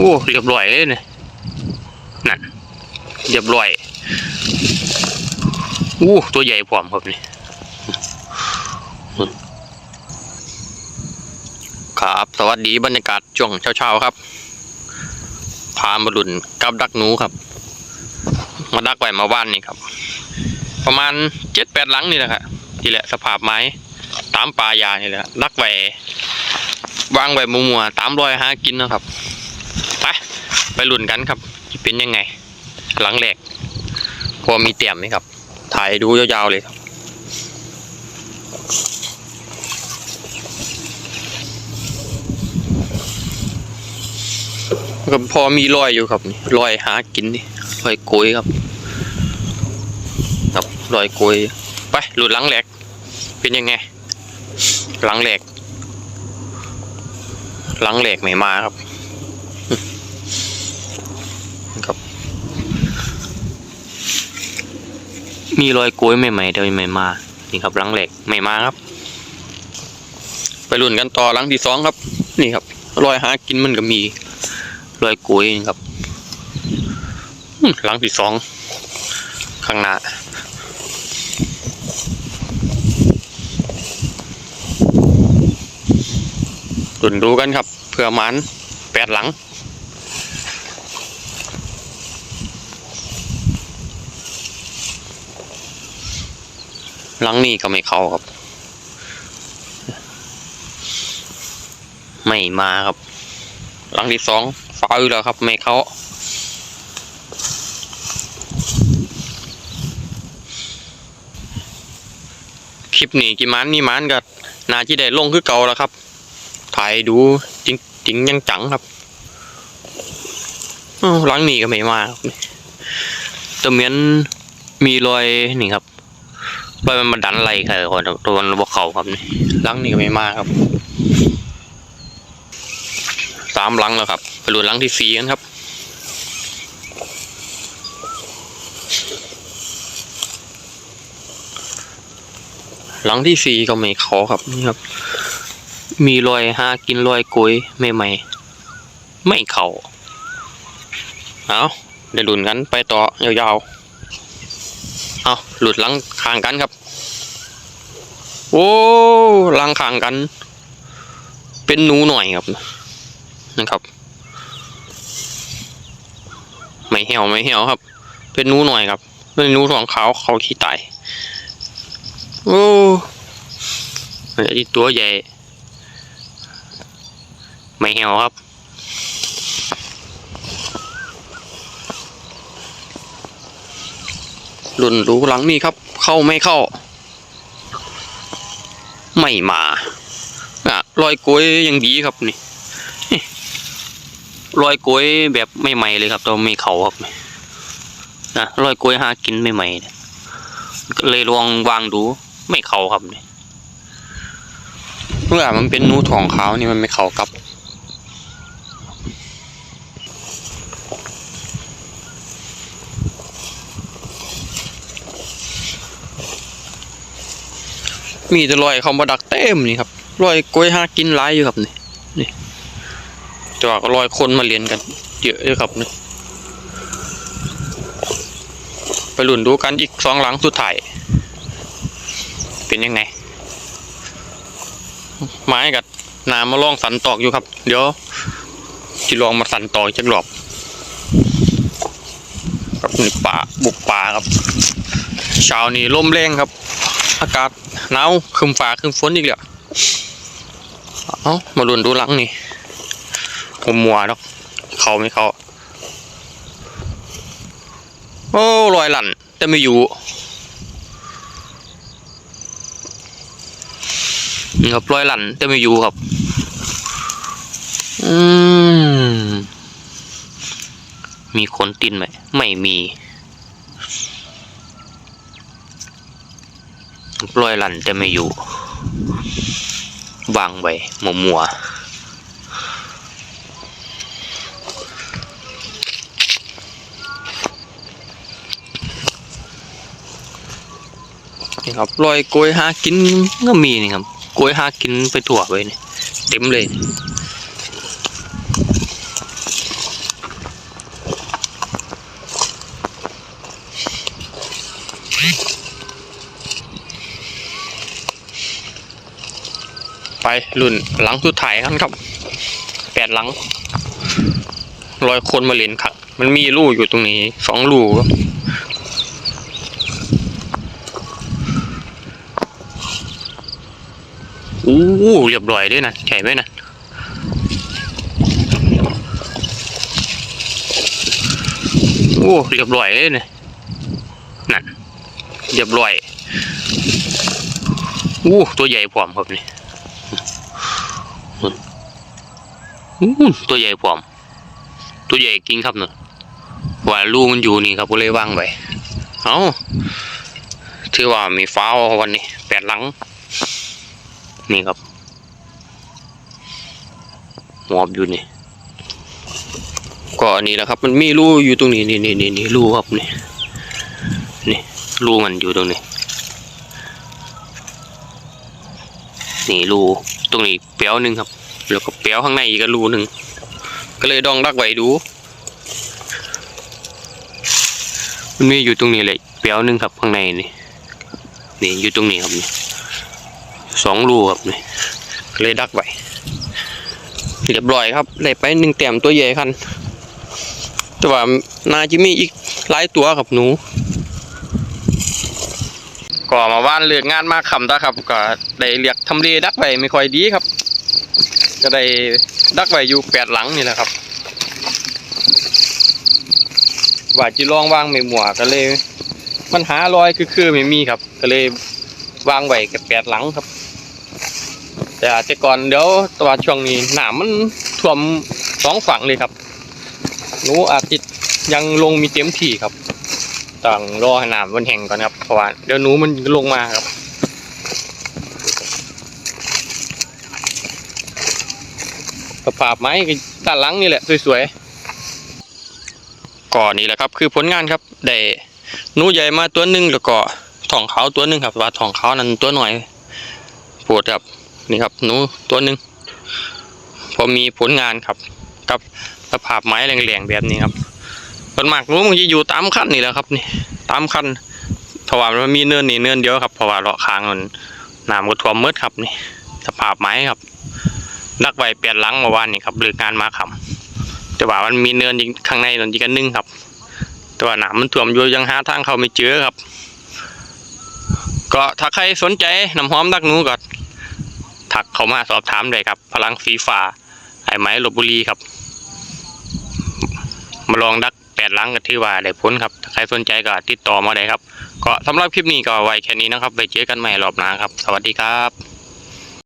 โอ้เรียบร้อยเลยเนี่ยนั่นเรียบร้อยอู้ตัวใหญ่พร้อมครับนี่ครับ สวัสดีบรรยากาศช่วงเช้าๆครับ พามาดุนกับดักหนูครับ มาดักไว้มาว่านนี่ครับ ประมาณเจ็ดแปดหลังนี่แหละครับนี่แหละสภาพไม้ตามป่ายานี่แหละดักไว้วางไว้มัวๆตามรอยหากินนะครับ ไปลุ้นกันครับจะเป็นยังไง หลังแหลกพอมีเตี่ยมไหมครับ ถ่ายดูยาวๆเลยครับก็พอมีรอยอยู่ครับนี่รอยหากินนี่รอยโกยครับ ครับรอยโกยไปหลุดหลังแหลก เป็นยังไง หลังแหลก หลังแหลกไม่มาครับ ครับ มีรอยโกยใหม่ๆแต่ไม่มานี่ครับหลังแหลกไม่มาครับ ไปลุ้นกันต่อหลังที่สองครับ นี่ครับรอยหากินมันก็มีรอยโกยนี่ครับหลังที่สองข้างหน้าดุนดูกันครับเผื่อมันแปดหลัง หลังนี้ก็ไม่เข้าครับ ไม่มาครับ หลังที่สองฟาวอยู่แล้วครับ ไม่เข้าคลิปนี้กี่มันนี่มันก็นาที่ได้ลงคือเก่าแล้วครับ ถ่ายดูจริงจริงยังจังครับหลังนี้ก็ไม่มาครับแตะเมียนมีรอยนี่ครับ รอยมันมาดันไหลค่ะคนตัวมันบกเขาครับนี่หลังนี้ก็ไม่มาครับสามหลังแล้วครับไปดูหลังที่สี่กันครับหลังที่สี่ก็ไม่เขาครับนี่ครับ มีรอยหากินรอยกุยไม่ไม่ ไม่เขาเอาเดี๋ยวหลุนกันไปต่อยาวๆ เอาหลุดลังคางกันครับ โอ้ลังคางกัน เป็นหนูหน่อยครับนะครับ ไม่เหี่ยวไม่เหี่ยวครับ เป็นหนูหน่อยครับเป็นหนูทองขาวเขาขี้ตายโอ้ไอ้ตัวใหญ่ ไม่เหี่ยวครับ รุ่นรู้หลังนี่ครับ เข้าไม่เข้า ไม่มาอะรอยกล้วยยังดีครับนี่นี่รอยกล้วยแบบไม่ใหม่เลยครับตัวไม่เขาครับนะรอยกล้วยหากินไม่ใหม่เนี่ยก็เลยลองวางดูไม่เขาครับนี่เมื่อมันเป็นนูทองขาวนี่มันไม่เข้ากับ มีแต่รอยเขามาดักเต็มนี่ครับรอยกล้วยหากินหลายอยู่ครับนี่นี่แต่ว่ากรอยคนมาเรียนกันเยอะเลยครับนี่ไปหลุนดูกันอีกสองหลังสุดท้ายเป็นยังไง ไม้กับน้ำมาลองสันตอกอยู่ครับ เดี๋ยวจะลองมาสันตอกจักรอบครับนี่ป่าบุกป่าครับเช้านี้ลมแรงครับ อากาศหนาวคึมฟ้าคึมฝนอีกแล้วเอามาลุนดูหลังนี่ผมมัวเนาะเขาไม่เขาโอ้ลอยหลั่นแต่ไม่อยู่ครับลอยหลั่นแต่ไม่อยู่ครับ อืมมีคนตินไหม ไม่มี ลอยลันจะไม่อยู่วางไว้มัวมัวนี่ครับลอยกล้วยหากินก็มีนี่ครับกล้วยหากินไปถั่วไปเนี่ยเต็มเลย ไปรุ่นหลังสุดท้ายกันครับแปดหลังรอยคนมาเล่นครับ มันมีรูอยู่ตรงนี้สองรูครับอู้เรียบร้อยด้วยนะใหญ่ไหมนะโอ้เรียบร้อยเลยนะนั่นเรียบร้อยอู้ตัวใหญ่พร้อมครับนี่อู้ ตัวใหญ่พร้อม ตัวใหญ่จริงครับเนอะว่าลูกมันอยู่นี่ครับก็เลยวางไว้เอาถือว่ามีฟ้าววันนี้แปดหลัง นี่ครับหมอบอยู่นี่ก็อันนี้แหละครับ มันมีรูอยู่ตรงนี้นี่นี่นี่นี่รูครับนี่นี่รูมันอยู่ตรงนี้นี่รูตรงนี้เปียวหนึ่งครับ แล้วก็เปียวข้างในอีกรูหนึ่ง ก็เลยดองดักไว้ดู มันมีอยู่ตรงนี้เลยเปียวหนึ่งครับข้างในนี่นี่อยู่ตรงนี้ครับนี่สองรูครับนี่ก็เลยดักไว้เรียบร้อยครับเลยไปหนึ่งแต้มตัวใหญ่คันแต่ว่านาจะมีอีกหลายตัวครับหนูก็มาว่านเลือกงานมาคำตาครับ ก็ได้เรียกทำเลดักไว้ไม่ค่อยดีครับ ก็ได้ดักไว้อยู่แปดหลังนี่แหละครับว่าจะลองวางไม่หมัวก็เลย มันหารอยคือคือไม่มีครับ ก็เลยวางไว้กับแปดหลังครับ แต่แต่ก่อนเดี๋ยวตัวาช่วงนี้หนามมันท่วมสองฝั่งเลยครับหนูอาจจะยังลงมีเต็มที่ครับต้องรอให้น้ำมันแห้งก่อนครับเพราะว่าเดี๋ยวหนูมันลงมาครับ สภาพไม้ก็ด้านหลังนี่แหละสวยๆก่อนนี่แหละครับ คือผลงานครับได้หนูใหญ่มาตัวหนึ่งแล้วก็ทองเขาตัวหนึ่งครับว่าทองเขานั้นตัวหน่อยปวดครับนี่ครับหนูตัวหนึ่งพอมีผลงานครับ กับสภาพไม้แรงๆแบบนี้ครับส่วนมากหนูมันจะอยู่ตามขั้นนี่แหละครับนี่ตามขั้นเพราะว่ามันมีเนินนี่เนินเดียวครับเพราะว่าเลาะคางมันน้ำก็ท่วมมืดครับนี่สภาพไม้ครับ ดักไว้เปลี่ยนหลังเมื่อวานนี่ครับเลือกงานมาคำแต่ว่ามันมีเนินยิงข้างในนั่นอีกอันหนึงครับ แต่ว่าหน้ำมันท่วมอยู่ยังหาทางเข้าไม่เจอครับ ก็ถ้าใครสนใจน้ำหอมดักหนูก็ถักเข้ามาสอบถามได้ครับ พลังฟีฟ้าไอ้ไม้ลบบุรีครับ มาลองดักแปดหลังกันที่ว่าได้ผลครับ ถ้าใครสนใจก็ติดต่อมาได้ครับ ก็สำหรับคลิปนี้ก็ไว้แค่นี้นะครับ ไปเจอกันใหม่รอบหน้าครับ สวัสดีครับ